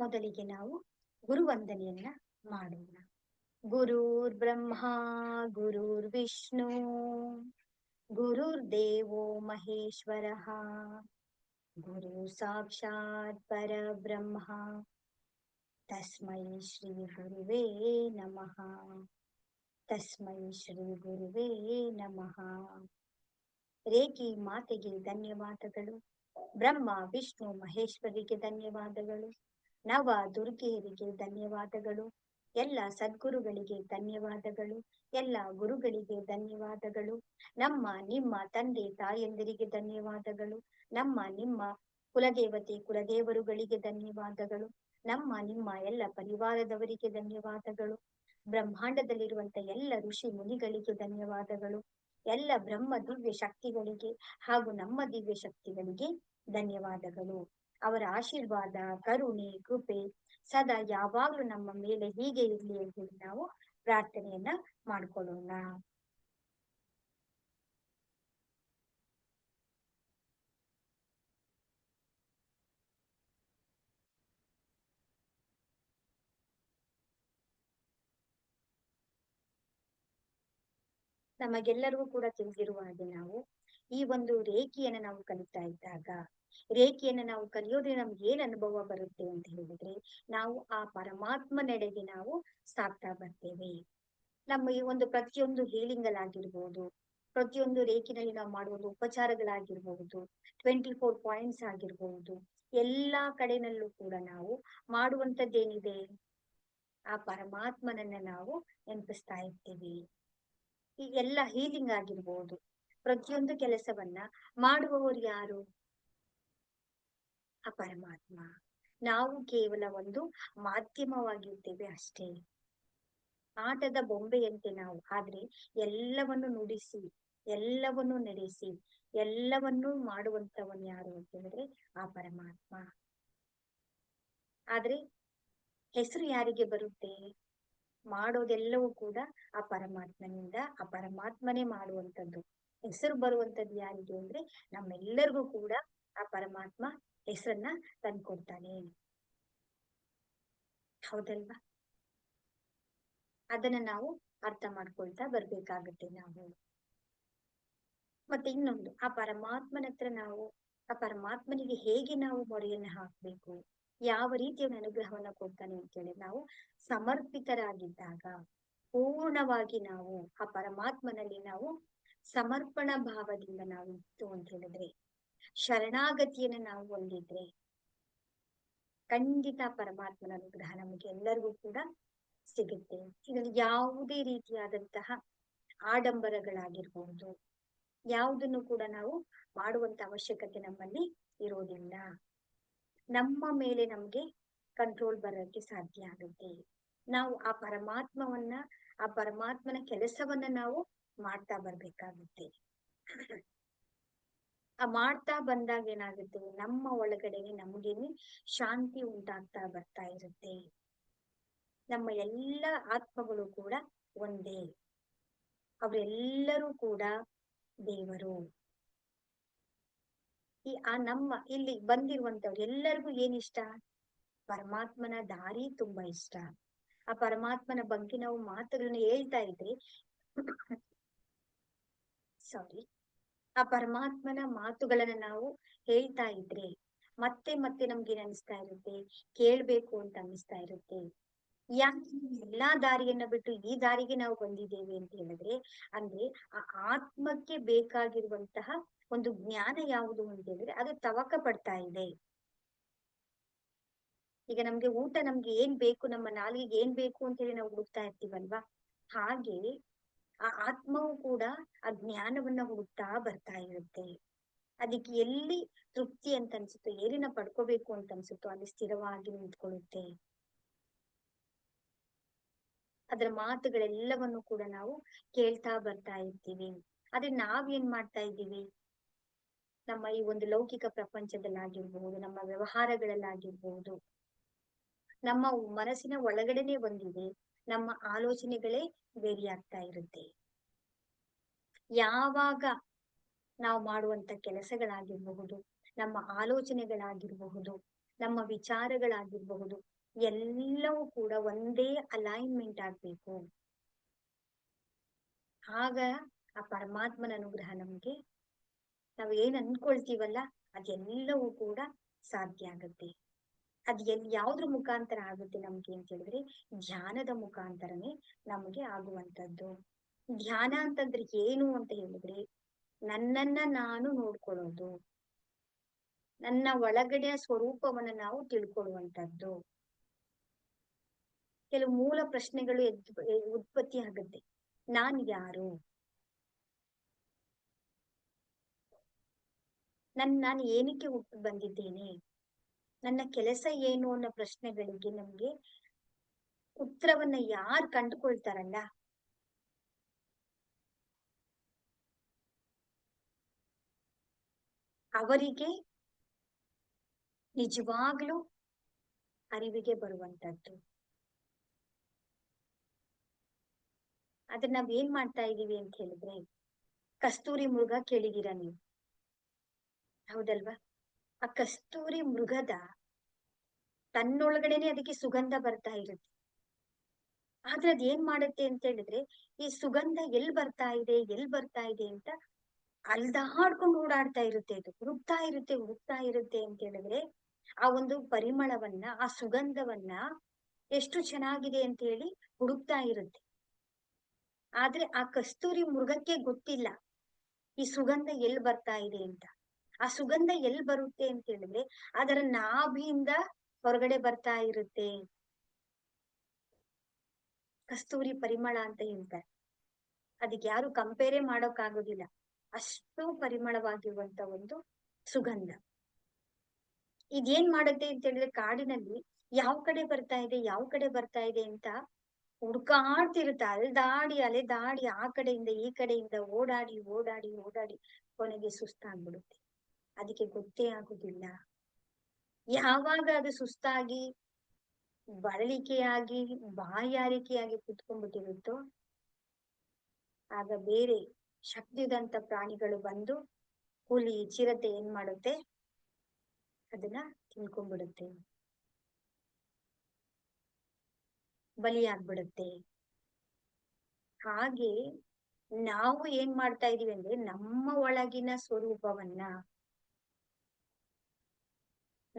ಮೊದಲಿಗೆ ನಾವು ಗುರುವಂದನೆಯನ್ನ ಮಾಡೋಣ. ಗುರುರ್ ಬ್ರಹ್ಮ, ಗುರುರ್ ವಿಷ್ಣು, ಗುರುರ್ ದೇವೋ ಮಹೇಶ್ವರ ಗುರು ಸಾಕ್ಷಾತ್ ಪರಬ್ರಹ್ಮ, ತಸ್ಮೈ ಶ್ರೀ ಗುರುವೇ ನಮಃ, ತಸ್ಮೈ ಶ್ರೀ ಗುರುವೇ ನಮಃ. ರೇಖಿ ಮಾತೆಗೆ ಧನ್ಯವಾದಗಳು. ಬ್ರಹ್ಮ, ವಿಷ್ಣು, ಮಹೇಶ್ವರಿಗೆ ಧನ್ಯವಾದಗಳು. ನವ ದುರ್ಗೆಯರಿಗೆ ಧನ್ಯವಾದಗಳು. ಎಲ್ಲ ಸದ್ಗುರುಗಳಿಗೆ ಧನ್ಯವಾದಗಳು. ಎಲ್ಲ ಗುರುಗಳಿಗೆ ಧನ್ಯವಾದಗಳು. ನಮ್ಮ ನಿಮ್ಮ ತಂದೆ ತಾಯಂದಿರಿಗೆ ಧನ್ಯವಾದಗಳು. ನಮ್ಮ ನಿಮ್ಮ ಕುಲದೇವತೆ ಕುಲದೇವರುಗಳಿಗೆ ಧನ್ಯವಾದಗಳು. ನಮ್ಮ ನಿಮ್ಮ ಎಲ್ಲ ಪರಿವಾರದವರಿಗೆ ಧನ್ಯವಾದಗಳು. ಬ್ರಹ್ಮಾಂಡದಲ್ಲಿರುವಂತ ಎಲ್ಲ ಋಷಿ ಮುನಿಗಳಿಗೆ ಧನ್ಯವಾದಗಳು. ಎಲ್ಲ ಬ್ರಹ್ಮ ದಿವ್ಯ ಶಕ್ತಿಗಳಿಗೆ ಹಾಗೂ ನಮ್ಮ ದಿವ್ಯ ಶಕ್ತಿಗಳಿಗೆ ಧನ್ಯವಾದಗಳು. ಅವರ ಆಶೀರ್ವಾದ, ಕರುಣೆ, ಕೃಪೆ ಸದಾ ಯಾವಾಗ್ಲೂ ನಮ್ಮ ಮೇಲೆ ಹೀಗೆ ಇರ್ಲಿ ಅಂತ ಹೇಳಿ ನಾವು ಪ್ರಾರ್ಥನೆಯನ್ನ ಮಾಡ್ಕೊಳ್ಳೋಣ. ನಮಗೆಲ್ಲರಿಗೂ ಕೂಡ ತಿಳಿದಿರುವ ಹಾಗೆ ನಾವು ಈ ಒಂದು ರೇಖೆಯನ್ನು ನಾವು ಕಲಿತಾ ಇದ್ದಾಗ, ರೇಖೆಯನ್ನ ನಾವು ಕಲಿಯೋದ್ರೆ ನಮ್ಗೆ ಏನ್ ಅನುಭವ ಬರುತ್ತೆ ಅಂತ ಹೇಳಿದ್ರೆ, ನಾವು ಆ ಪರಮಾತ್ಮನೆಡೆಗೆ ನಾವು ಸಾಕ್ತಾ ಬರ್ತೇವೆ. ನಮ್ಮ ಈ ಒಂದು ಪ್ರತಿಯೊಂದು ಹೀಲಿಂಗಲ್ ಆಗಿರ್ಬೋದು ಪ್ರತಿಯೊಂದು ರೇಖಿನಲ್ಲಿ ನಾವು ಮಾಡುವ ಉಪಚಾರಗಳಾಗಿರ್ಬಹುದು ಟ್ವೆಂಟಿ ಫೋರ್ ಪಾಯಿಂಟ್ಸ್ ಆಗಿರ್ಬಹುದು ಎಲ್ಲಾ ಕಡೆನಲ್ಲೂ ಕೂಡ ನಾವು ಮಾಡುವಂತದ್ದೇನಿದೆ ಆ ಪರಮಾತ್ಮನನ್ನ ನಾವು ನೆನಪಿಸ್ತಾ ಇರ್ತೀವಿ. ಈ ಎಲ್ಲ ಹೀಲಿಂಗ್ ಆಗಿರ್ಬೋದು. ಪ್ರತಿಯೊಂದು ಕೆಲಸವನ್ನ ಮಾಡುವವರು ಯಾರು? ಆ ಪರಮಾತ್ಮ. ನಾವು ಕೇವಲ ಒಂದು ಮಾಧ್ಯಮವಾಗಿರ್ತೇವೆ ಅಷ್ಟೇ. ಆಟದ ಬೊಂಬೆಯಂತೆ ನಾವು. ಆದ್ರೆ ಎಲ್ಲವನ್ನು ನುಡಿಸಿ, ಎಲ್ಲವನ್ನು ನಡೆಸಿ, ಎಲ್ಲವನ್ನೂ ಮಾಡುವಂತವನ್ ಯಾರು ಅಂತ ಹೇಳಿದ್ರೆ ಆ ಪರಮಾತ್ಮ. ಆದ್ರೆ ಹೆಸರು ಯಾರಿಗೆ ಬರುತ್ತೆ? ಮಾಡೋದೆಲ್ಲವೂ ಕೂಡ ಆ ಪರಮಾತ್ಮನಿಂದ, ಆ ಪರಮಾತ್ಮನೇ ಮಾಡುವಂತದ್ದು ಹೆಸರು ಬರುವಂತದ್ದು ಯಾರಿಗೆ ಅಂದ್ರೆ ನಮ್ಮೆಲ್ಲರಿಗೂ ಕೂಡ ಆ ಪರಮಾತ್ಮ ಹೆಸರನ್ನ ತಂದ್ಕೊಡ್ತಾನೆ. ಹೌದಲ್ವಾ? ಅದನ್ನ ನಾವು ಅರ್ಥ ಮಾಡ್ಕೊಳ್ತಾ ಬರ್ಬೇಕಾಗತ್ತೆ ನಾವು. ಮತ್ತೆ ಇನ್ನೊಂದು, ಆ ಪರಮಾತ್ಮನ ಹತ್ರ ನಾವು, ಆ ಪರಮಾತ್ಮನಿಗೆ ಹೇಗೆ ನಾವು ಮೊರೆಯನ್ನ ಹಾಕ್ಬೇಕು? ಯಾವ ರೀತಿಯ ಅನುಗ್ರಹವನ್ನ ಕೊಡ್ತಾನೆ ಅಂತೇಳಿ ನಾವು ಸಮರ್ಪಿತರಾಗಿದ್ದಾಗ, ಪೂರ್ಣವಾಗಿ ನಾವು ಆ ಪರಮಾತ್ಮನಲ್ಲಿ ನಾವು ಸಮರ್ಪಣಾ ಭಾವದಿಂದ ನಾವು ಇತ್ತು ಅಂತ ಹೇಳಿದ್ರೆ, ಶರಣಾಗತಿಯನ್ನು ನಾವು ಹೊಂದಿದ್ರೆ, ಖಂಡಿತ ಪರಮಾತ್ಮನ ಅನುಗ್ರಹ ನಮಗೆ ಎಲ್ಲರಿಗೂ ಕೂಡ ಸಿಗುತ್ತೆ. ಇದರಲ್ಲಿ ಯಾವುದೇ ರೀತಿಯಾದಂತಹ ಆಡಂಬರಗಳಾಗಿರ್ಬಹುದು ಯಾವುದನ್ನು ಕೂಡ ನಾವು ಮಾಡುವಂತ ಅವಶ್ಯಕತೆ ನಮ್ಮಲ್ಲಿ ಇರೋದಿಲ್ಲ. ನಮ್ಮ ಮೇಲೆ ನಮ್ಗೆ ಕಂಟ್ರೋಲ್ ಬರೋಕೆ ಸಾಧ್ಯ ಆಗುತ್ತೆ. ನಾವು ಆ ಪರಮಾತ್ಮವನ್ನ, ಆ ಪರಮಾತ್ಮನ ಕೆಲಸವನ್ನ ನಾವು ಮಾಡ್ತಾ ಬರ್ಬೇಕಾಗುತ್ತೆ. ಆ ಮಾಡ್ತಾ ಬಂದಾಗ ಏನಾಗುತ್ತೆ? ನಮ್ಮ ಒಳಗಡೆನೆ ನಮ್ಗೇನೆ ಶಾಂತಿ ಉಂಟಾಗ್ತಾ ಬರ್ತಾ ಇರುತ್ತೆ. ನಮ್ಮ ಎಲ್ಲ ಆತ್ಮಗಳು ಕೂಡ ಒಂದೇ. ಅವರೆಲ್ಲರೂ ಕೂಡ ದೇವರು. ಈ ಆ ನಮ್ಮ ಇಲ್ಲಿ ಬಂದಿರುವಂತವ್ರು ಎಲ್ಲರಿಗೂ ಏನ್ ಇಷ್ಟ? ಪರಮಾತ್ಮನ ದಾರಿ ತುಂಬಾ ಇಷ್ಟ. ಆ ಪರಮಾತ್ಮನ ಬಗ್ಗೆ ನಾವು ಮಾತುಗಳನ್ನ ಹೇಳ್ತಾ ಇದ್ರೆ ಸಾರಿ ಆ ಪರಮಾತ್ಮನ ಮಾತುಗಳನ್ನ ನಾವು ಹೇಳ್ತಾ ಇದ್ರೆ ಮತ್ತೆ ಮತ್ತೆ ನಮ್ಗೆ ಏನ್ ಅನಿಸ್ತಾ ಇರುತ್ತೆ? ಕೇಳ್ಬೇಕು ಅಂತ ಅನಿಸ್ತಾ ಇರುತ್ತೆ. ಯಾಕೆ ಎಲ್ಲಾ ದಾರಿಯನ್ನ ಬಿಟ್ಟು ಈ ದಾರಿಗೆ ನಾವು ಬಂದಿದ್ದೇವೆ ಅಂತ ಹೇಳಿದ್ರೆ, ಅಂದ್ರೆ ಆ ಆತ್ಮಕ್ಕೆ ಬೇಕಾಗಿರುವಂತಹ ಒಂದು ಜ್ಞಾನ ಯಾವುದು ಅಂತ ಹೇಳಿದ್ರೆ ಅದು ತವಕ ಪಡ್ತಾ ಇದೆ. ಈಗ ನಮ್ಗೆ ಊಟ ನಮ್ಗೆ ಏನ್ ಬೇಕು? ನಮ್ಮ ನಾಲಿಗೆ ಏನ್ ಬೇಕು ಅಂತ ಹೇಳಿ ನಾವು ಹುಡುಕ್ತಾ ಇರ್ತೀವಲ್ವಾ? ಹಾಗೆ ಆ ಆತ್ಮವು ಕೂಡ ಆ ಜ್ಞಾನವನ್ನ ಹುಡುಕ್ತಾ ಬರ್ತಾ ಇರುತ್ತೆ. ಅದಕ್ಕೆ ಎಲ್ಲಿ ತೃಪ್ತಿ ಅಂತ ಅನ್ಸುತ್ತೋ ಏನಿನ ಪಡ್ಕೋಬೇಕು ಅಂತ ಅನ್ಸುತ್ತೋ, ಅಲ್ಲಿ ಸ್ಥಿರವಾಗಿ ನಿಂತ್ಕೊಳ್ಳುತ್ತೆ. ಅದರ ಮಾತುಗಳೆಲ್ಲವನ್ನು ಕೂಡ ನಾವು ಕೇಳ್ತಾ ಬರ್ತಾ ಇರ್ತೀವಿ. ಆದ್ರೆ ನಾವ್ ಏನ್ ಮಾಡ್ತಾ ಇದ್ದೀವಿ? ನಮ್ಮ ಈ ಒಂದು ಲೌಕಿಕ ಪ್ರಪಂಚದಲ್ಲಾಗಿರ್ಬಹುದು ನಮ್ಮ ವ್ಯವಹಾರಗಳಲ್ಲಾಗಿರ್ಬಹುದು ನಮ್ಮ ಮನಸ್ಸಿನ ಒಳಗಡೆನೆ ಬಂದಿದೆ. ನಮ್ಮ ಆಲೋಚನೆಗಳೇ ಬೇರೆ ಆಗ್ತಾ ಇರುತ್ತೆ. ಯಾವಾಗ ನಾವು ಮಾಡುವಂತ ಕೆಲಸಗಳಾಗಿರಬಹುದು, ನಮ್ಮ ಆಲೋಚನೆಗಳಾಗಿರಬಹುದು, ನಮ್ಮ ವಿಚಾರಗಳಾಗಿರಬಹುದು, ಎಲ್ಲವೂ ಕೂಡ ಒಂದೇ ಅಲೈನ್ಮೆಂಟ್ ಆಗ್ಬೇಕು. ಆಗ ಆ ಪರಮಾತ್ಮನ ಅನುಗ್ರಹ ನಮ್ಗೆ, ನಾವು ಏನ್ ಅನ್ಕೊಳ್ತೀವಲ್ಲ ಅದೆಲ್ಲವೂ ಕೂಡ ಸಾಧ್ಯ ಆಗುತ್ತೆ. ಅದ್ ಎಲ್ ಯಾವ್ದ್ರ ಮುಖಾಂತರ ಆಗುತ್ತೆ ನಮ್ಗೆ ಅಂತ ಹೇಳಿದ್ರೆ ಧ್ಯಾನದ ಮುಖಾಂತರನೇ ನಮ್ಗೆ ಆಗುವಂತದ್ದು ಧ್ಯಾನ ಅಂತಂದ್ರೆ ಏನು ಅಂತ ಹೇಳಿದ್ರೆ ನನ್ನನ್ನ ನಾನು ನೋಡ್ಕೊಳ್ಳೋದು. ನನ್ನ ಒಳಗಡೆಯ ಸ್ವರೂಪವನ್ನ ನಾವು ತಿಳ್ಕೊಳ್ಳುವಂತದ್ದು ಕೆಲವು ಮೂಲ ಪ್ರಶ್ನೆಗಳು ಎದ್ ಉತ್ಪತ್ತಿ ಆಗುತ್ತೆ. ನಾನ್ ಯಾರು? ನನ್, ನಾನು ಏನಕ್ಕೆ ಹುಟ್ಟು ಬಂದಿದ್ದೇನೆ? ನನ್ನ ಕೆಲಸ ಏನು ಅನ್ನೋ ಪ್ರಶ್ನೆಗಳಿಗೆ ನಮ್ಗೆ ಉತ್ತರವನ್ನ ಯಾರು ಕಂಡುಕೊಳ್ತಾರಲ್ಲ? ಅವರಿಗೆ ನಿಜವಾಗ್ಲೂ ಅರಿವಿಗೆ ಬರುವಂತದ್ದು. ಆದ್ರೆ ನಾವ್ ಏನ್ ಮಾಡ್ತಾ ಇದೀವಿ ಅಂತ ಹೇಳಿದ್ರೆ, ಕಸ್ತೂರಿ ಮೃಗ ಕೇಳಿದೀರ ನೀವು? ಹೌದಲ್ವಾ? ಆ ಕಸ್ತೂರಿ ಮೃಗದ ತನ್ನೊಳಗಡೆನೆ ಅದಕ್ಕೆ ಸುಗಂಧ ಬರ್ತಾ ಇರುತ್ತೆ. ಆದ್ರೆ ಅದ್ ಏನ್ ಮಾಡುತ್ತೆ ಅಂತ ಹೇಳಿದ್ರೆ, ಈ ಸುಗಂಧ ಎಲ್ ಬರ್ತಾ ಇದೆ, ಎಲ್ ಬರ್ತಾ ಇದೆ ಅಂತ ಅಲ್ದಾಡ್ಕೊಂಡು ಓಡಾಡ್ತಾ ಇರುತ್ತೆ ಇದು. ಹುಡುಕ್ತಾ ಇರುತ್ತೆ ಹುಡುಕ್ತಾ ಇರುತ್ತೆ ಅಂತ ಹೇಳಿದ್ರೆ ಆ ಒಂದು ಪರಿಮಳವನ್ನ, ಆ ಸುಗಂಧವನ್ನ ಎಷ್ಟು ಚೆನ್ನಾಗಿದೆ ಅಂತ ಹೇಳಿ ಹುಡುಕ್ತಾ ಇರುತ್ತೆ. ಆದ್ರೆ ಆ ಕಸ್ತೂರಿ ಮೃಗಕ್ಕೆ ಗೊತ್ತಿಲ್ಲ ಈ ಸುಗಂಧ ಎಲ್ ಬರ್ತಾ ಇದೆ ಅಂತ. ಆ ಸುಗಂಧ ಎಲ್ ಬರುತ್ತೆ ಅಂತ ಹೇಳಿದ್ರೆ ಅದರ ನಾಭಿಯಿಂದ ಹೊರಗಡೆ ಬರ್ತಾ ಇರುತ್ತೆ. ಕಸ್ತೂರಿ ಪರಿಮಳ ಅಂತ ಹೇಳ್ತಾರೆ. ಅದಕ್ಕೆ ಯಾರು ಕಂಪೇರೆ ಮಾಡೋಕ್ ಆಗೋದಿಲ್ಲ ಅಷ್ಟು ಪರಿಮಳವಾಗಿರುವಂತ ಒಂದು ಸುಗಂಧ. ಇದೇನ್ ಮಾಡುತ್ತೆ ಅಂತ ಹೇಳಿದ್ರೆ ಕಾಡಿನಲ್ಲಿ ಯಾವ ಕಡೆ ಬರ್ತಾ ಇದೆ, ಯಾವ ಕಡೆ ಬರ್ತಾ ಇದೆ ಅಂತ ಹುಡ್ಕಾಡ್ತಿರುತ್ತೆ. ಅಲ್ದಾಡಿ, ಅಲೆದಾಡಿ ಆ ಕಡೆಯಿಂದ ಈ ಕಡೆಯಿಂದ ಓಡಾಡಿ ಓಡಾಡಿ ಓಡಾಡಿ ಕೊನೆಗೆ ಸುಸ್ತಾಗ್ಬಿಡುತ್ತೆ. ಅದಕ್ಕೆ ಗೊತ್ತೇ ಆಗುದಿಲ್ಲ. ಯಾವಾಗ ಅದು ಸುಸ್ತಾಗಿ ಬಳಲಿಕೆಯಾಗಿ, ಬಾಯಾರಿಕೆಯಾಗಿ ಕುತ್ಕೊಂಡ್ಬಿಟ್ಟಿರುತ್ತೋ, ಆಗ ಬೇರೆ ಶಕ್ತಿದಂತ ಪ್ರಾಣಿಗಳು ಬಂದು ಹುಲಿ ಚಿರತೆ ಏನ್ ಮಾಡುತ್ತೆ? ಅದನ್ನ ತಿನ್ಕೊಂಡ್ಬಿಡುತ್ತೆ. ಬಲಿಯಾಗ್ಬಿಡುತ್ತೆ. ಹಾಗೆ ನಾವು ಏನ್ ಮಾಡ್ತಾ ಇದೀವಿ ಅಂದ್ರೆ ನಮ್ಮ ಒಳಗಿನ ಸ್ವರೂಪವನ್ನ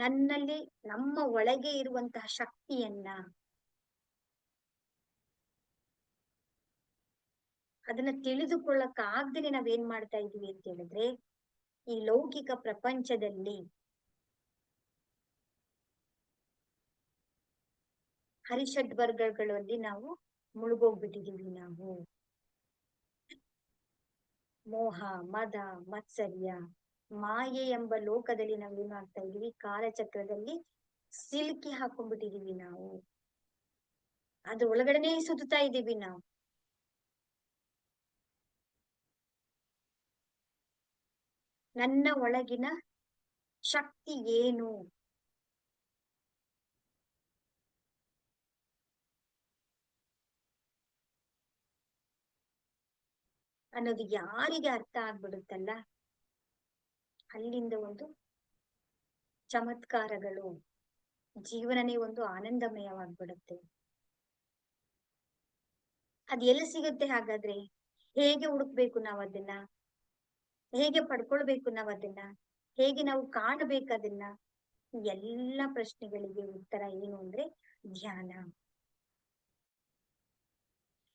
ನನ್ನಲ್ಲಿ ನಮ್ಮ ಒಳಗೆ ಇರುವಂತಹ ಶಕ್ತಿಯನ್ನ ಅದನ್ನ ತಿಳಿದುಕೊಳ್ಳಕ್ ಆಗ್ದೇನೆ ನಾವೇನ್ ಮಾಡ್ತಾ ಇದೀವಿ ಅಂತ ಹೇಳಿದ್ರೆ, ಈ ಲೌಕಿಕ ಪ್ರಪಂಚದಲ್ಲಿ ಹರಿಷಡ್ ವರ್ಗಗಳಲ್ಲಿ ನಾವು ಮುಳುಗೋಗ್ಬಿಟ್ಟಿದೀವಿ ನಾವು. ಮೋಹ, ಮದ, ಮತ್ಸರ್ಯ ಮಾಯೆ ಎಂಬ ಲೋಕದಲ್ಲಿ ನಾವು ಏನ್ ಮಾಡ್ತಾ ಇದೀವಿ ಕಾಲಚಕ್ರದಲ್ಲಿ ಸಿಲುಕಿ ಹಾಕೊಂಡ್ಬಿಟ್ಟಿದೀವಿ ನಾವು. ಅದ್ರ ಒಳಗಡೆನೆ ಸುತ್ತಾ ಇದೀವಿ ನಾವು. ನನ್ನ ಒಳಗಿನ ಶಕ್ತಿ ಏನು? ಅನ್ನೋದು ಯಾರಿಗೆ ಅರ್ಥ ಆಗ್ಬಿಡುತ್ತಲ್ಲ? ಅಲ್ಲಿಂದ ಒಂದು ಚಮತ್ಕಾರಗಳು, ಜೀವನನೇ ಒಂದು ಆನಂದಮಯವಾಗ್ಬಿಡುತ್ತೆ. ಅದ್ ಎಲ್ಲಿ ಸಿಗುತ್ತೆ ಹಾಗಾದ್ರೆ? ಹೇಗೆ ಹುಡುಕ್ಬೇಕು ನಾವ್ ಅದನ್ನ? ಹೇಗೆ ಪಡ್ಕೊಳ್ಬೇಕು ನಾವ್ ಅದನ್ನ? ಹೇಗೆ ನಾವು ಕಾಣಬೇಕದನ್ನ ಎಲ್ಲ ಪ್ರಶ್ನೆಗಳಿಗೆ ಉತ್ತರ ಏನು ಅಂದ್ರೆ ಧ್ಯಾನ.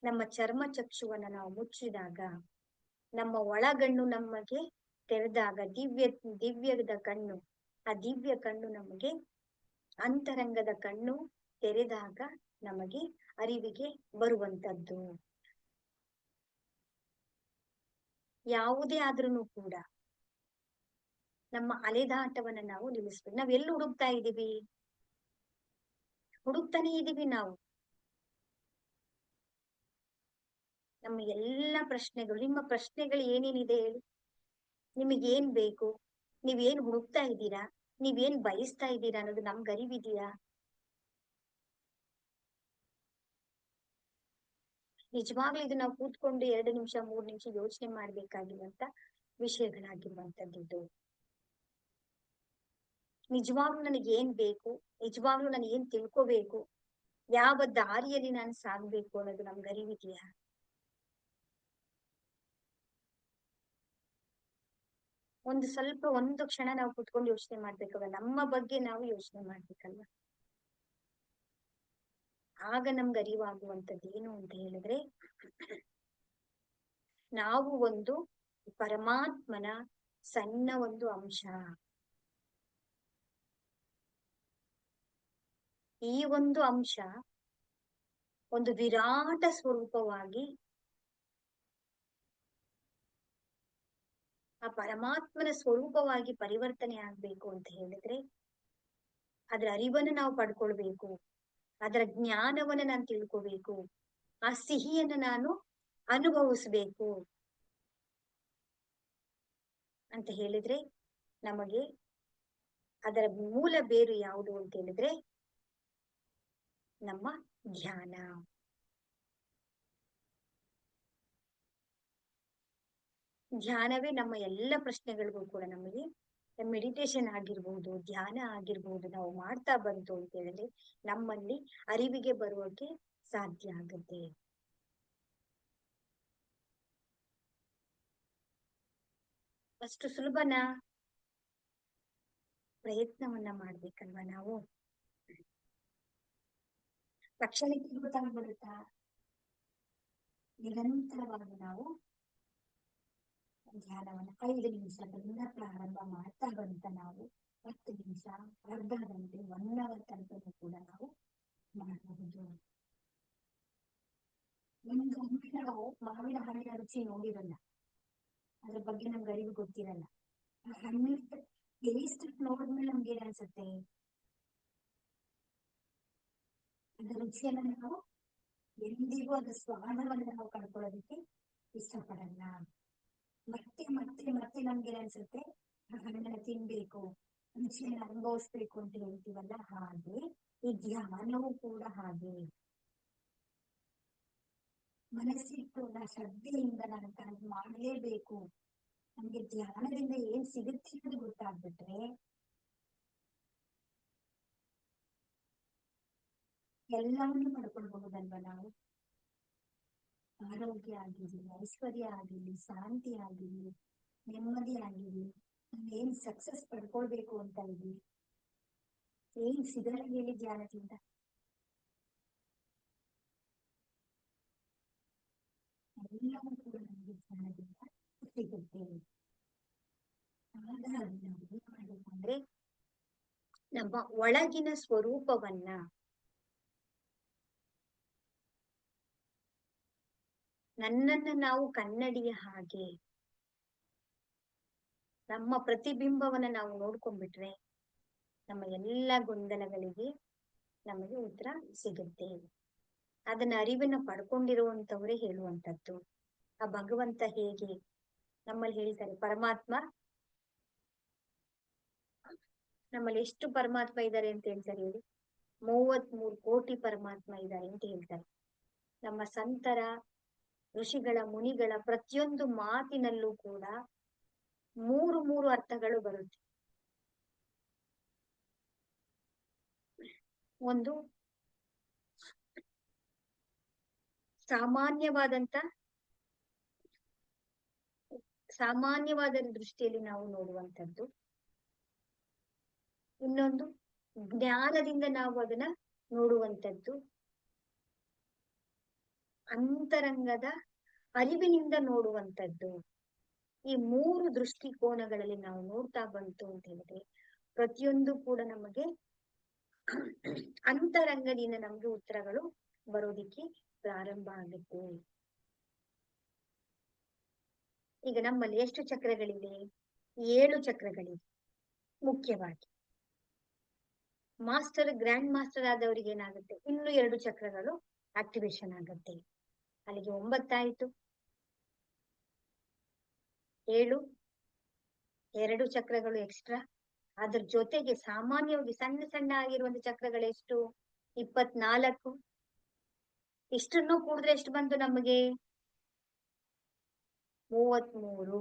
ನಮ್ಮ ಚರ್ಮ ಚಕ್ಷುವನ್ನ ನಾವು ಮುಚ್ಚಿದಾಗ ನಮ್ಮ ಒಳಗಣ್ಣು ನಮಗೆ ತೆರೆದಾಗ ದಿವ್ಯ, ದಿವ್ಯದ ಕಣ್ಣು. ಆ ದಿವ್ಯ ಕಣ್ಣು ನಮಗೆ ಅಂತರಂಗದ ಕಣ್ಣು ತೆರೆದಾಗ ನಮಗೆ ಅರಿವಿಗೆ ಬರುವಂತದ್ದು ಯಾವುದೇ ಆದ್ರೂ ಕೂಡ ನಮ್ಮ ಅಲೆದಾಟವನ್ನ ನಾವು ನಿಲ್ಲಿಸ್ಬೇಕು. ನಾವ್ ಎಲ್ಲಿ ಹುಡುಕ್ತಾ ಇದೀವಿ ಹುಡುಕ್ತಾನೆ ಇದೀವಿ ನಾವು. ನಮ್ಮ ಎಲ್ಲಾ ಪ್ರಶ್ನೆಗಳು, ನಿಮ್ಮ ಪ್ರಶ್ನೆಗಳು ಏನೇನಿದೆ ಹೇಳಿ. ನಿಮಗೇನ್ ಬೇಕು? ನೀವೇನ್ ಹುಡುಕ್ತಾ ಇದ್ದೀರಾ? ನೀವೇನ್ ಬಯಸ್ತಾ ಇದ್ದೀರಾ ಅನ್ನೋದು ನಮ್ಗೆ ಅರಿವಿದೆಯಾ? ನಿಜವಾಗ್ಲೂ ಇದು ನಾವು ಕೂತ್ಕೊಂಡು ಎರಡು ನಿಮಿಷ, ಮೂರ್ ನಿಮಿಷ ಯೋಚನೆ ಮಾಡ್ಬೇಕಾಗಿರುವಂತ ವಿಷಯಗಳಾಗಿರುವಂತದ್ದು ಇದು ನಿಜವಾಗ್ಲೂ ನನಗೆ ಏನ್ ಬೇಕು? ನಿಜವಾಗ್ಲೂ ನಾನು ಏನ್ ತಿಳ್ಕೋಬೇಕು? ಯಾವ ದಾರಿಯಲ್ಲಿ ನಾನು ಸಾಗ್ಬೇಕು ಅನ್ನೋದು ನಮ್ಗೆ ಅರಿವಿದೆಯಾ? ಒಂದು ಸ್ವಲ್ಪ ಒಂದು ಕ್ಷಣ ನಾವು ಕುತ್ಕೊಂಡು ಯೋಚನೆ ಮಾಡ್ಬೇಕಲ್ವ? ನಮ್ಮ ಬಗ್ಗೆ ನಾವು ಯೋಚನೆ ಮಾಡ್ಬೇಕಲ್ವ? ಆಗ ನಮ್ಗೆ ಅರಿವಾಗುವಂತದ್ದು ಏನು ಅಂತ ಹೇಳಿದ್ರೆ, ನಾವು ಒಂದು ಪರಮಾತ್ಮನ ಸಣ್ಣ ಒಂದು ಅಂಶ. ಈ ಒಂದು ಅಂಶ ಒಂದು ವಿರಾಟ ಸ್ವರೂಪವಾಗಿ ಆ ಪರಮಾತ್ಮನ ಸ್ವರೂಪವಾಗಿ ಪರಿವರ್ತನೆ ಆಗ್ಬೇಕು ಅಂತ ಹೇಳಿದ್ರೆ, ಅದರ ಅರಿವನ್ನು ನಾವು ಪಡ್ಕೊಳ್ಬೇಕು, ಅದರ ಜ್ಞಾನವನ್ನ ನಾನು ತಿಳ್ಕೋಬೇಕು, ಆ ಸಿಹಿಯನ್ನು ನಾನು ಅನುಭವಿಸ್ಬೇಕು ಅಂತ ಹೇಳಿದ್ರೆ ನಮಗೆ ಅದರ ಮೂಲ ಬೇರು ಯಾವುದು ಅಂತ ಹೇಳಿದ್ರೆ ನಮ್ಮ ಧ್ಯಾನ ಧ್ಯಾನವೇ ನಮ್ಮ ಎಲ್ಲ ಪ್ರಶ್ನೆಗಳಿಗೂ ಕೂಡ ನಮಗೆ ಮೆಡಿಟೇಷನ್ ಆಗಿರ್ಬೋದು, ಧ್ಯಾನ ಆಗಿರ್ಬೋದು, ನಾವು ಮಾಡ್ತಾ ಬಂತು ಅಂತ ಹೇಳಿದ್ರೆ ನಮ್ಮಲ್ಲಿ ಅರಿವಿಗೆ ಬರುವಕ್ಕೆ ಸಾಧ್ಯ ಆಗುತ್ತೆ. ಅಷ್ಟು ಸುಲಭನಾ ಪ್ರಯತ್ನವನ್ನ ಮಾಡ್ಬೇಕಲ್ವಾ ನಾವು? ತಕ್ಷಣಕ್ಕೆ ಗೊತ್ತಾಗ್ಬಿಡುತ್ತಾ ನಿರಂತರವಾಗಿ ನಾವು ಧ್ಯಾನವನ್ನ ಐದು ನಿಮಿಷದಿಂದ ಪ್ರಾರಂಭ ಮಾಡ್ತಾ ಬಂತ ನಾವು. ಹತ್ತು ನಿಮಿಷ, ಅರ್ಧ ಗಂಟೆ ಒನ್ ಅವರ್ ತನಕ ಕೂಡ ನಾವು ಮಾಡಬಹುದು. ಒಮ್ಮೆ ನಾವು ಮಾವಿನ ಹಣ್ಣಿನ ರುಚಿ ನೋಡಿರಲ್ಲ, ಅದ್ರ ಬಗ್ಗೆ ನಮ್ಗೆ ಅರಿವು ಗೊತ್ತಿರಲ್ಲ. ಆ ಹಣ್ಣಿನ ಟೇಸ್ಟ್ ನೋಡಿದ್ಮೇಲೆ ನಮ್ಗೆ ಅನ್ಸುತ್ತೆ ಅದರ ರುಚಿಯನ್ನ ನಾವು ಎಂದಿಗೂ ಅದ್ರ ಸ್ವಾದವನ್ನು ನಾವು ಕಳ್ಕೊಳ್ಳೋದಕ್ಕೆ ಇಷ್ಟಪಡಲ್ಲ. ಮತ್ತೆ ಮತ್ತೆ ಮತ್ತೆ ನಮ್ಗೆ ಅನ್ಸುತ್ತೆ, ಹಣ್ಣನ್ನ ತಿನ್ಬೇಕು, ರುಚಿಯನ್ನ ಅನುಭವಿಸ್ಬೇಕು ಅಂತ ಹೇಳ್ತೀವಲ್ಲ ಹಾಗೆ, ಈ ಧ್ಯಾನವೂ ಕೂಡ ಹಾಗೆ. ಮನಸ್ಸಿಟ್ಟು ನಾ ಶ್ರದ್ಧೆಯಿಂದ ನಾನು ಕನಸು ಮಾಡಲೇಬೇಕು. ನಮ್ಗೆ ಧ್ಯಾನದಿಂದ ಏನ್ ಸಿಗುತ್ತೆ ಅನ್ನೋದು ಗೊತ್ತಾಗ್ಬಿಟ್ರೆ, ಎಲ್ಲವನ್ನೂ ಪಡ್ಕೊಳ್ಬಹುದಲ್ವಾ ನಾವು? ಆರೋಗ್ಯ ಆಗಿರ್ಲಿ ಐಶ್ವರ್ಯ ಆಗಿರ್ಲಿ ಶಾಂತಿ ಆಗಿರ್ಲಿ ನೆಮ್ಮದಿ ಆಗಿರ್ಲಿ ಏನ್ ಸಕ್ಸಸ್ ಪಡ್ಕೊಳ್ಬೇಕು ಅಂತ ಇದ್ವಿ ಏನ್ ಸಿಗಲ್ಲ ಹೇಳಿ ಧ್ಯಾನದಿಂದ. ಎಲ್ಲವೂ ಕೂಡ ನಮಗೆ ಸಿಗುತ್ತೆ. ನಾವು ನಮ್ಮ ಒಳಗಿನ ಸ್ವರೂಪವನ್ನ ನನ್ನನ್ನ ನಾವು ಕನ್ನಡಿಯ ಹಾಗೆ, ನಮ್ಮ ಪ್ರತಿಬಿಂಬವನ್ನ ನಾವು ನೋಡ್ಕೊಂಡ್ಬಿಟ್ರೆ ನಮ್ಮ ಎಲ್ಲ ಗೊಂದಲಗಳಿಗೆ ನಮಗೆ ಉತ್ತರ ಸಿಗುತ್ತೆ. ಅದನ್ನ ಅರಿವನ್ನ ಪಡ್ಕೊಂಡಿರುವಂತವರೇ ಹೇಳುವಂತದ್ದು ಆ ಭಗವಂತ ಹೇಗೆ ನಮ್ಮಲ್ಲಿ ಹೇಳ್ತಾರೆ, ಪರಮಾತ್ಮ, ನಮ್ಮಲ್ಲಿ ಎಷ್ಟು ಪರಮಾತ್ಮ ಇದ್ದಾರೆ ಅಂತ ಹೇಳ್ತಾರೆ ಹೇಳಿ. ಮೂವತ್ ಮೂರು ಕೋಟಿ ಪರಮಾತ್ಮ ಇದ್ದಾರೆ ಅಂತ ಹೇಳ್ತಾರೆ. ನಮ್ಮ ಸಂತರ ಋಷಿಗಳ ಮುನಿಗಳ ಪ್ರತಿಯೊಂದು ಮಾತಿನಲ್ಲೂ ಕೂಡ ಮೂರು ಮೂರು ಅರ್ಥಗಳು ಬರುತ್ತೆ. ಒಂದು ಸಾಮಾನ್ಯವಾದಂತ ಸಾಮಾನ್ಯವಾದ ದೃಷ್ಟಿಯಲ್ಲಿ ನಾವು ನೋಡುವಂತದ್ದು ಇನ್ನೊಂದು, ಜ್ಞಾನದಿಂದ ನಾವು ಅದನ್ನ ನೋಡುವಂತದ್ದು ಅಂತರಂಗದ ಅರಿವಿನಿಂದ ನೋಡುವಂತದ್ದು ಈ ಮೂರು ದೃಷ್ಟಿಕೋನಗಳಲ್ಲಿ ನಾವು ನೋಡ್ತಾ ಬಂತು ಅಂತ ಹೇಳಿದ್ರೆ, ಪ್ರತಿಯೊಂದು ಕೂಡ ನಮಗೆ ಅಂತರಂಗದಿಂದ ನಮ್ಗೆ ಉತ್ತರಗಳು ಬರೋದಿಕ್ಕೆ ಪ್ರಾರಂಭ ಆಗುತ್ತೆ. ಈಗ ನಮ್ಮಲ್ಲಿ ಎಷ್ಟು ಚಕ್ರಗಳಿವೆ? ಏಳು ಚಕ್ರಗಳಿವೆ, ಮುಖ್ಯವಾಗಿ. ಮಾಸ್ಟರ್, ಗ್ರ್ಯಾಂಡ್ ಮಾಸ್ಟರ್ ಆದವರಿಗೆ ಏನಾಗುತ್ತೆ? ಇನ್ನು ಎರಡು ಚಕ್ರಗಳು ಆಕ್ಟಿವೇಶನ್ ಆಗುತ್ತೆ. ಅಲ್ಲಿಗೆ ಒಂಬತ್ತಾಯಿತು. ಏಳು, ಎರಡು ಚಕ್ರಗಳು ಎಕ್ಸ್ಟ್ರಾ ಅದ್ರ ಜೊತೆಗೆ ಸಾಮಾನ್ಯವಾಗಿ ಸಣ್ಣ ಸಣ್ಣ ಆಗಿರುವಂತ ಚಕ್ರಗಳು ಎಷ್ಟು? ಇಪ್ಪತ್ನಾಲ್ಕು. ಇಷ್ಟನ್ನು ಕೂಡಿದ್ರೆ ಎಷ್ಟು ಬಂತು ನಮಗೆ? ಮೂವತ್ಮೂರು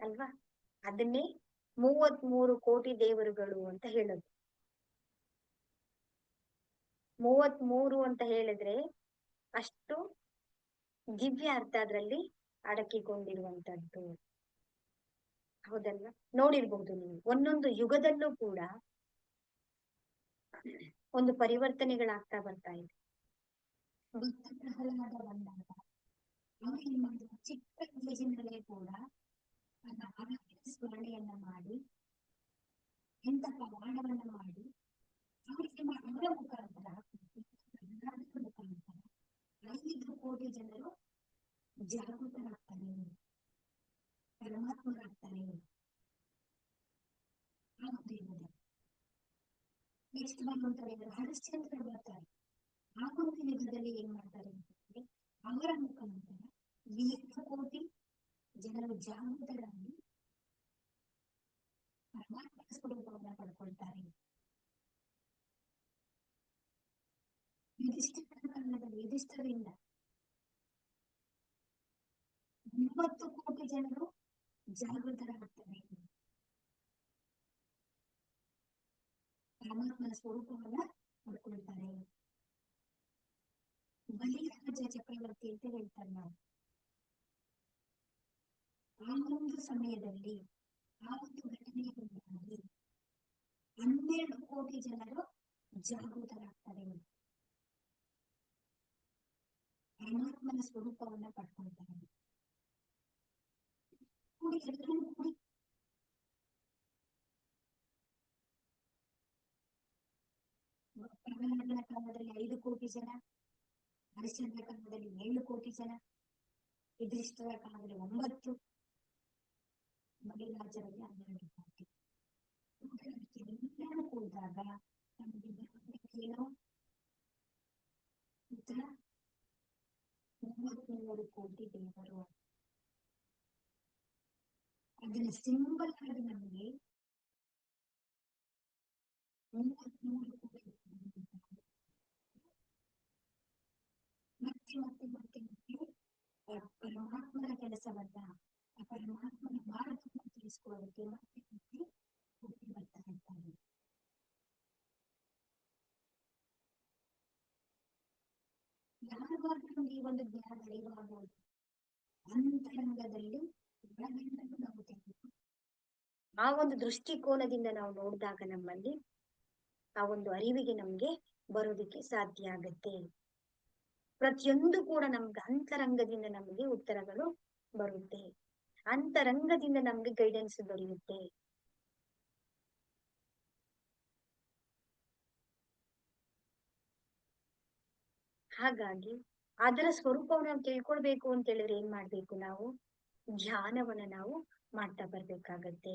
ಅಲ್ವಾ? ಅದನ್ನೇ ಮೂವತ್ ಮೂರು ಕೋಟಿ ದೇವರುಗಳು ಅಂತ ಹೇಳೋದು. ಮೂವತ್ ಮೂರು ಅಂತ ಹೇಳಿದ್ರೆ ಅಷ್ಟು ದಿವ್ಯ ಅರ್ಥ ಅದ್ರಲ್ಲಿ ಅಡಕಿಕೊಂಡಿರುವಂತದ್ದು ಹೌದಲ್ವಾ? ನೋಡಿರ್ಬಹುದು ನೀವು. ಒಂದೊಂದು ಯುಗದಲ್ಲೂ ಕೂಡ ಒಂದು ಪರಿವರ್ತನೆಗಳಾಗ್ತಾ ಬರ್ತಾ ಇದೆ. ಚಿಕ್ಕ ಕೂಡ ಸ್ಮರಣೆಯನ್ನ ಮಾಡಿ ಎಂತ ಪವಾಡವನ್ನ ಮಾಡಿ, ಅವರಿಗೆ ಅವರ ಮುಖಾಂತರ ಕರ್ನಾಟಕದ ಮುಖಾಂತರ ಐದು ಕೋಟಿ ಜನರು ಜಾಗೃತರಾಗ್ತಾರೆ ಪರಮಾತ್ಮರಾಗ್ತಾರೆ ಆಗುತ್ತಿರುವುದು ನೆಕ್ಸ್ಟ್ ಬರುವಂತ ದೇವರು ಹರಿಶ್ಚಂದ್ರ ಬರ್ತಾರೆ ಆ ಒಂದು ಯುಗದಲ್ಲಿ ಏನ್ ಮಾಡ್ತಾರೆ ಅಂತಂದ್ರೆ ಅವರ ಮುಖಾಂತರ ಎಂಟು ಕೋಟಿ ಜನರು ಜಾಗೃತರಾಗಿ ಪರಮಾತ್ಮ ಸ್ವರೂಪವನ್ನ ಪಡ್ಕೊಳ್ತಾರೆ ಯುಧಿಷ್ಠಿರ ಕಾಲದಲ್ಲಿ ಯುಧಿಷ್ಠರಿಂದ ಮೂವತ್ತು ಕೋಟಿ ಜನರು ಜಾಗೃತರಾಗುತ್ತಾರೆ. ಪರಮಾತ್ಮನ ಸ್ವರೂಪವನ್ನ ಪಡ್ಕೊಳ್ತಾರೆ. ಬಲಿರಾಜ ಚಕ್ರವರ್ತಿ ಅಂತ ಹೇಳ್ತಾರೆ ನಾವು ಆ ಒಂದು ಸಮಯದಲ್ಲಿ, ಆ ಒಂದು ಘಟನೆಯಿಂದಾಗಿ ಹನ್ನೆರಡು ಕೋಟಿ ಜನರು ಜಾಗೃತರಾಗ್ತಾರೆ. ಪರಮಾತ್ಮನ ಸ್ವರೂಪವನ್ನ ಪಡ್ಕೊಳ್ತಾರೆ ಕೂಡಿ ಎಲ್ಲರೂ ಕೂಡಿ ಪ್ರಹ್ಲಾದನ ಕಾಲದಲ್ಲಿ ಐದು ಕೋಟಿ ಜನ ಹರಿಶ್ಚಂದ್ರ ಕಾಲದಲ್ಲಿ ಏಳು ಕೋಟಿ ಜನ ಯುಧಿಷ್ಠರ ಕಾಲದಲ್ಲಿ ಒಂಬತ್ತು ಮಡಿರಾಜರಲ್ಲಿ ಹನ್ನೆರಡು ಕೋಟಿ ಎಲ್ಲರೂ ಕೂಡಿದಾಗ ನಮಗೆ ಏನೋ ಉತ್ತರ ಮೂವತ್ಮೂರು ಕೋಟಿ ದೇವರು ಅದನ್ನ ಸಿಂಬಲ್ ಆಗಿ ನಮಗೆ ಮೂವತ್ಮೂರು ಕೋಟಿ ಮತ್ತೆ ಮತ್ತೆ ಮತ್ತೆ ಮತ್ತೆ ಆ ಪರಮಾತ್ಮನ ಕೆಲಸವನ್ನ ಆ ಪರಮಾತ್ಮನ ಮಾರ್ಗವನ್ನು ತಿಳಿಸ್ಕೊಳ್ಳೋದಕ್ಕೆ ಮತ್ತೆ ಮತ್ತೆ ಹುಟ್ಟಿ ಬರ್ತಾ ಇರ್ತಾರೆ ನಮ್ಗೆ ಈ ಒಂದು ಜ್ಞಾನ ಅಂತರಂಗದಲ್ಲಿ ನಾವು ಆ ಒಂದು ದೃಷ್ಟಿಕೋನದಿಂದ ನಾವು ನೋಡಿದಾಗ ನಮ್ಮಲ್ಲಿ ಆ ಒಂದು ಅರಿವಿಗೆ ನಮ್ಗೆ ಬರೋದಕ್ಕೆ ಸಾಧ್ಯ ಆಗತ್ತೆ. ಪ್ರತಿಯೊಂದು ಕೂಡ ನಮ್ಗೆ ಅಂತರಂಗದಿಂದ ನಮಗೆ ಉತ್ತರಗಳು ಬರುತ್ತೆ. ಅಂತರಂಗದಿಂದ ನಮ್ಗೆ ಗೈಡೆನ್ಸ್ ದೊರೆಯುತ್ತೆ. ಹಾಗಾಗಿ ಅದರ ಸ್ವರೂಪವನ್ನು ನಾವು ತಿಳ್ಕೊಳ್ಬೇಕು ಅಂತ ಹೇಳಿದ್ರೆ ಏನ್ ಮಾಡ್ಬೇಕು ನಾವು? ಧ್ಯಾನವನ್ನ ನಾವು ಮಾಡ್ತಾ ಬರ್ಬೇಕಾಗತ್ತೆ.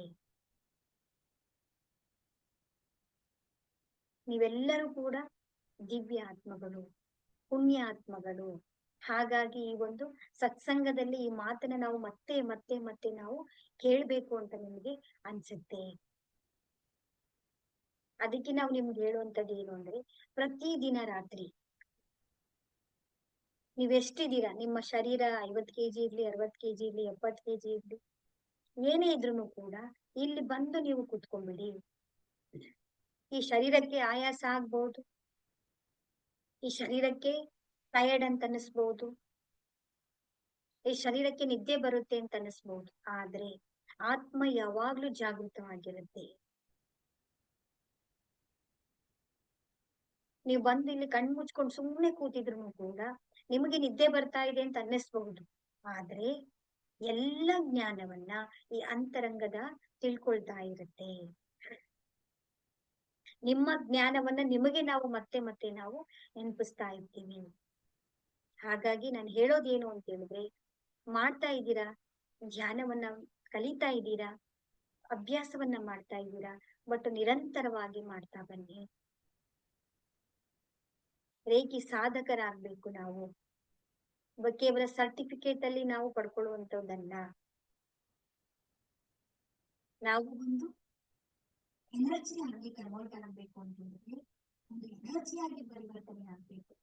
ನೀವೆಲ್ಲರೂ ಕೂಡ ದಿವ್ಯ ಆತ್ಮಗಳು ಪುಣ್ಯ ಆತ್ಮಗಳು ಹಾಗಾಗಿ ಈ ಒಂದು ಸತ್ಸಂಗದಲ್ಲಿ ಈ ಮಾತನ್ನ ನಾವು ಮತ್ತೆ ಮತ್ತೆ ಮತ್ತೆ ನಾವು ಕೇಳ್ಬೇಕು ಅಂತ ನಿಮ್ಗೆ ಅನ್ಸುತ್ತೆ. ಅದಕ್ಕೆ ನಾವು ನಿಮ್ಗೆ ಹೇಳುವಂತದ್ದು ಏನು ಅಂದ್ರೆ ಪ್ರತಿ ದಿನ ರಾತ್ರಿ ನೀವ್ ಎಷ್ಟಿದ್ದೀರಾ? ನಿಮ್ಮ ಶರೀರ ಐವತ್ ಕೆಜಿ ಇರ್ಲಿ ಅರವತ್ ಕೆಜಿ ಇರ್ಲಿ ಎಪ್ಪತ್ ಕೆಜಿ ಇರ್ಲಿ, ಏನೇ ಇದ್ರು ಕೂಡ ಇಲ್ಲಿ ಬಂದು ನೀವು ಕುತ್ಕೊಂಡ್ಬಿಡಿ ಈ ಶರೀರಕ್ಕೆ ಆಯಾಸ ಆಗ್ಬಹುದು ಈ ಶರೀರಕ್ಕೆ ಟಯರ್ಡ್ ಅಂತ ಅನಿಸ್ಬಹುದು ಈ ಶರೀರಕ್ಕೆ ನಿದ್ದೆ ಬರುತ್ತೆ ಅಂತ ಅನಿಸ್ಬಹುದು ಆದ್ರೆ ಆತ್ಮ ಯಾವಾಗ್ಲೂ ಜಾಗೃತವಾಗಿರುತ್ತೆ. ನೀವು ಬಂದು ಇಲ್ಲಿ ಕಣ್ ಮುಚ್ಕೊಂಡು ಸುಮ್ನೆ ಕೂತಿದ್ರು ಕೂಡ ನಿಮಗೆ ನಿದ್ದೆ ಬರ್ತಾ ಇದೆ ಅಂತ ಅನ್ನಿಸ್ಬಹುದು. ಆದ್ರೆ ಎಲ್ಲ ಜ್ಞಾನವನ್ನ ಈ ಅಂತರಂಗದ ತಿಳ್ಕೊಳ್ತಾ ಇರುತ್ತೆ. ನಿಮ್ಮ ಜ್ಞಾನವನ್ನ ನಿಮಗೆ ನಾವು ಮತ್ತೆ ಮತ್ತೆ ನಾವು ನೆನಪಿಸ್ತಾ ಇರ್ತೀವಿ. ಹಾಗಾಗಿ ನಾನು ಹೇಳೋದೇನು ಅಂತ ಹೇಳಿದ್ರೆ ಮಾಡ್ತಾ ಇದ್ದೀರಾ? ಧ್ಯಾನವನ್ನ ಕಲಿತಾ ಇದ್ದೀರಾ? ಅಭ್ಯಾಸವನ್ನ ಮಾಡ್ತಾ ಇದ್ದೀರಾ? ಬಟ್ ನಿರಂತರವಾಗಿ ಮಾಡ್ತಾ ಬನ್ನಿ. ರೇಖಿ ಸಾಧಕರಾಗ್ಬೇಕು ನಾವು. ಕೇವಲ ಸರ್ಟಿಫಿಕೇಟ್ ಅಲ್ಲಿ ನಾವು ಪಡ್ಕೊಳ್ಳುವಂತದ್ದಲ್ಲ ನಾವು ಒಂದು ಎನರ್ಜಿ ಆಗಿ ಕನ್ವರ್ಟ್ ಆಗ್ಬೇಕು ಅಂತ ಹೇಳಿದ್ರೆ, ಒಂದು ಎನರ್ಜಿ ಆಗಿ ಪರಿವರ್ತನೆ ಆಗ್ಬೇಕು.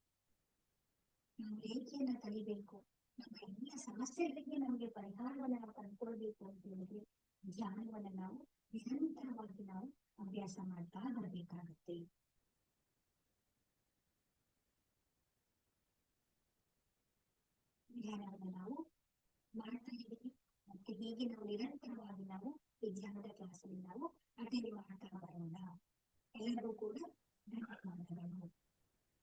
ನಾವು ರೇಖೆಯನ್ನ ಕಲಿಬೇಕು. ನಮ್ಮ ಎಲ್ಲ ಸಮಸ್ಯೆಗಳಿಗೆ ನಮಗೆ ಪರಿಹಾರವನ್ನ ನಾವು ಕಂಡುಕೊಳ್ಬೇಕು ಅಂತ ಹೇಳಿದ್ರೆ, ಧ್ಯಾನವನ್ನ ನಾವು ನಿರಂತರವಾಗಿ ನಾವು ಅಭ್ಯಾಸ ಮಾಡ್ತಾ ಬರಬೇಕಾಗುತ್ತೆ. ಧ್ಯಾನವನ್ನ ನಾವು ಮಾಡ್ತಾ ಇದ್ದೀವಿ. ಮತ್ತೆ ಹೀಗೆ ನಾವು ನಿರಂತರವಾಗಿ ನಾವು ಧ್ಯಾನದ ಕ್ಲಾಸಲ್ಲಿ ನಾವು ಅಟೆಂಡ್ ಮಾಡ್ತಾ ಬರೋಣ ಎಲ್ಲರಿಗೂ ಕೂಡ ಧನ್ಯವಾದಗಳು.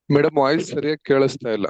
ಮೇಡಮ್ ವಾಯ್ಸ್ ಸರಿಯಾಗಿ ಕೇಳಿಸ್ತಾ ಇಲ್ಲ.